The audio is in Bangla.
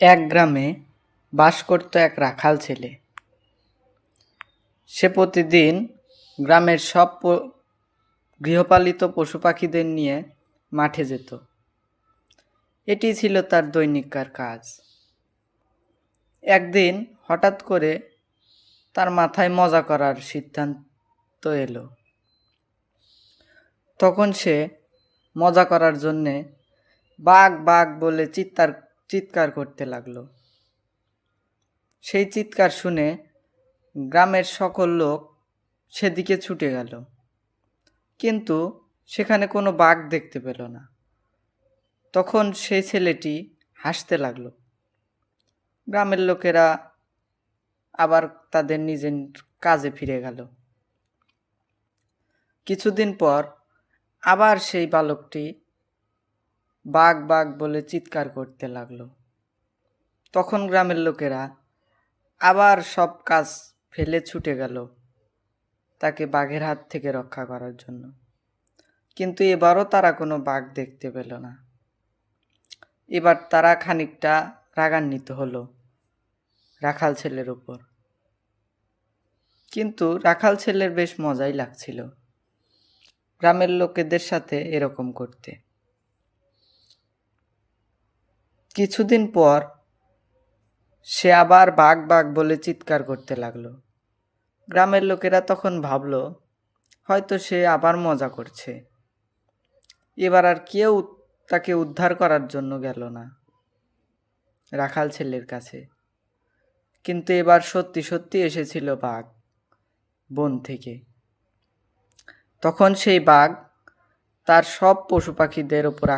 এক গ্রামে বাস করত এক রাখাল ছেলে। সে প্রতিদিন গ্রামের সব গৃহপালিত পশু পাখিদের নিয়ে মাঠে যেত। এটি ছিল তার দৈনিককার কাজ। একদিন হঠাৎ করে তার মাথায় মজা করার সিদ্ধান্ত এলো। তখন সে মজা করার জন্যে বাঘ বাঘ বলে চিৎকার চিৎকার করতে লাগল। সেই চিৎকার শুনে গ্রামের সকল লোক সেদিকে ছুটে গেল। কিন্তু সেখানে কোনো বাঘ দেখতে পেল না। তখন সেই ছেলেটি হাসতে লাগল। গ্রামের লোকেরা আবার তাদের নিজের কাজে ফিরে গেল। কিছুদিন পর আবার সেই বালকটি বাঘ বাঘ বলে চিৎকার করতে লাগল। তখন গ্রামের লোকেরা আবার সব কাজ ফেলে ছুটে গেল তাকে বাঘের হাত থেকে রক্ষা করার জন্য। কিন্তু এবারও তারা কোনো বাঘ দেখতে পেল না। এবার তারা খানিকটা রাগান্বিত হলো রাখাল ছেলের উপর। কিন্তু রাখাল ছেলের বেশ মজাই লাগছিল। গ্রামের লোকেদের সাথে এরকম করতে। কিছুদিন পর সে আবার বাঘ বাঘ বলে চিৎকার করতে লাগল। গ্রামের লোকেরা তখন ভাবলো, হয়তো সে আবার মজা করছে। এবার আর কেউ তাকে উদ্ধার করার জন্য গেল না রাখাল ছেলের কাছে। কিন্তু এবার সত্যি সত্যি এসেছিল বাঘ, বন থেকে। তখন সেই বাঘ তার সব পশু পাখিদের ওপর